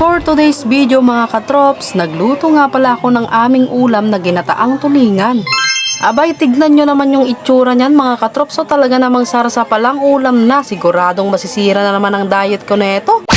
For today's video mga katrops, nagluto nga pala ako ng aming ulam na ginataang tulingan. Abay, tignan nyo naman yung itsura niyan mga katrops. So talaga namang sarsa palang ulam na. Siguradong masisira na naman ang diet ko neto.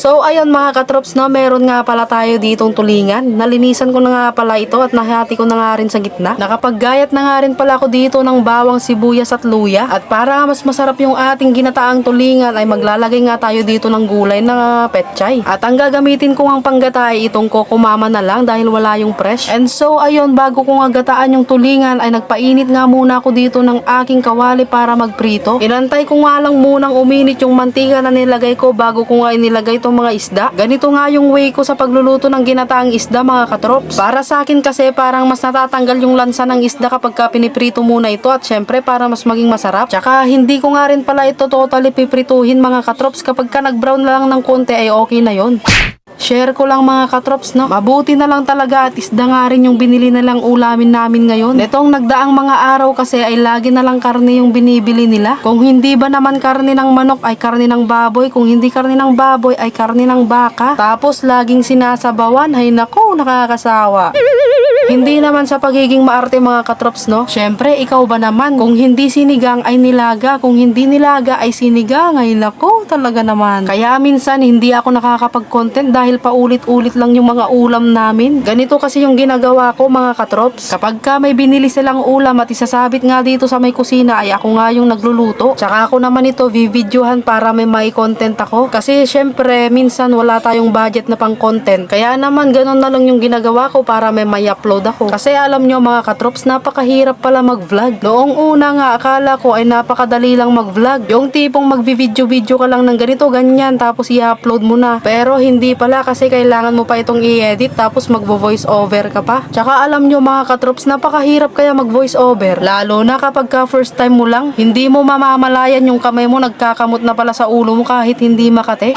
So ayun mga katrops no, meron nga pala tayo ditong tulingan. Nalinisan ko na nga pala ito at nahati ko na nga rin sa gitna. Nakapaggayat na nga rin pala ako dito ng bawang sibuyas at luya. At para mas masarap yung ating ginataang tulingan ay maglalagay nga tayo dito ng gulay na petchay. At ang gagamitin ko ang panggata ay itong kokumama na lang dahil wala yung fresh. And so ayun, bago ko nga gataan yung tulingan ay nagpainit nga muna ako dito ng aking kawali para magprito. Inantay ko nga lang munang uminit yung mantika na nilagay ko bago ko nga inilagay itong mga isda. Ganito nga yung way ko sa pagluluto ng ginataang isda mga katrops. Para sa akin kasi parang mas natatanggal yung lansa ng isda kapag ka piniprito muna ito at syempre para mas maging masarap. Tsaka hindi ko nga rin pala ito totally piprituhin mga katrops kapag ka nag-brown na lang ng konti ay okay na yon. Share ko lang mga katrops, no? Mabuti na lang talaga at isda nga rin yung binili na lang ulamin namin ngayon. Netong nagdaang mga araw kasi ay lagi na lang karne yung binibili nila. Kung hindi ba naman karne ng manok ay karne ng baboy. Kung hindi karne ng baboy ay karne ng baka. Tapos laging sinasabawan. Ay nako, nakakasawa. Hindi naman sa pagiging maarte mga katrops, no? Syempre, ikaw ba naman? Kung hindi sinigang ay nilaga. Kung hindi nilaga ay sinigang. Ay nako, talaga naman. Kaya minsan hindi ako nakakapag-content dahil paulit-ulit lang yung mga ulam namin. Ganito kasi yung ginagawa ko mga katrops. Kapag ka may binili silang ulam at isasabit nga dito sa may kusina ay ako nga yung nagluluto. Tsaka ako naman ito vividyohan para may may content ako. Kasi syempre minsan wala tayong budget na pang content. Kaya naman ganun na lang yung ginagawa ko para may may upload ako. Kasi alam nyo mga katrops, napakahirap pala mag-vlog. Noong una nga, akala ko ay napakadali lang mag-vlog. Yung tipong mag-video-video ka lang ng ganito, ganyan, tapos i-upload mo na. Pero hindi pala kasi kailangan mo pa itong i-edit, tapos mag-voice over ka pa. Tsaka alam nyo mga katrops, napakahirap kaya mag-voice over. Lalo na kapag ka first time mo lang, hindi mo mamamalayan yung kamay mo nagkakamot na pala sa ulo mo kahit hindi makate.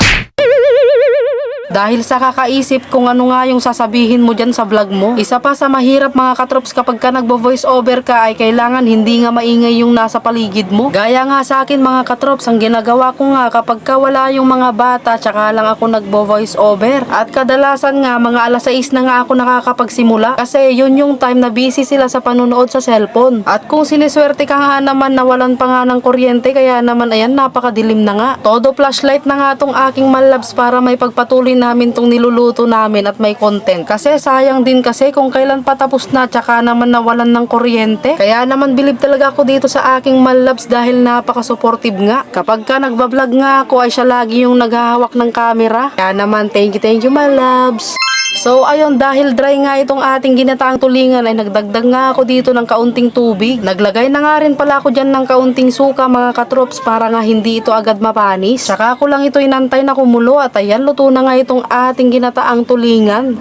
Dahil sa kakaisip kung ano nga yung sasabihin mo dyan sa vlog mo. Isa pa sa mahirap mga katrops kapag ka nagbo-voice over ka ay kailangan hindi nga maingay yung nasa paligid mo. Gaya nga sa akin mga katrops, ang ginagawa ko nga kapag ka wala yung mga bata tsaka lang ako nagbo-voice over. At kadalasan nga mga alas 6 na nga ako nakakapagsimula kasi yun yung time na busy sila sa panunood sa cellphone. At kung siniswerte ka nga naman nawalan pa nga ng kuryente kaya naman ayan napakadilim na nga. Todo flashlight na nga tong aking malabs para may pagpatuloy namin tong niluluto namin at may content. Kasi sayang din kasi kung kailan patapos na tsaka naman nawalan ng kuryente. Kaya naman bilib talaga ako dito sa aking malabs dahil napaka-supportive nga. Kapag ka nagbablog nga ako ay siya lagi yung naghahawak ng camera. Kaya naman thank you thank you malabs. So ayun dahil dry nga itong ating ginataang tulingan ay nagdagdag nga ako dito ng kaunting tubig. Naglagay na nga rin pala ako dyan ng kaunting suka mga katrops para nga hindi ito agad mapanis. Tsaka ako lang ito inantay na kumulo at ayan luto na nga itong ating ginataang tulingan.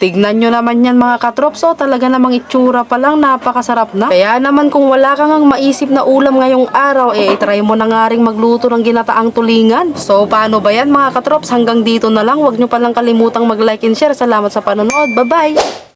Tignan nyo naman yan mga katrops, oh, talaga namang itsura pa lang, napakasarap na. Kaya naman kung wala kang ang maisip na ulam ngayong araw, eh, try mo na nga rin magluto ng ginataang tulingan. So, paano ba yan mga katrops? Hanggang dito na lang, huwag nyo palang kalimutang mag-like and share. Salamat sa panonood. Bye-bye!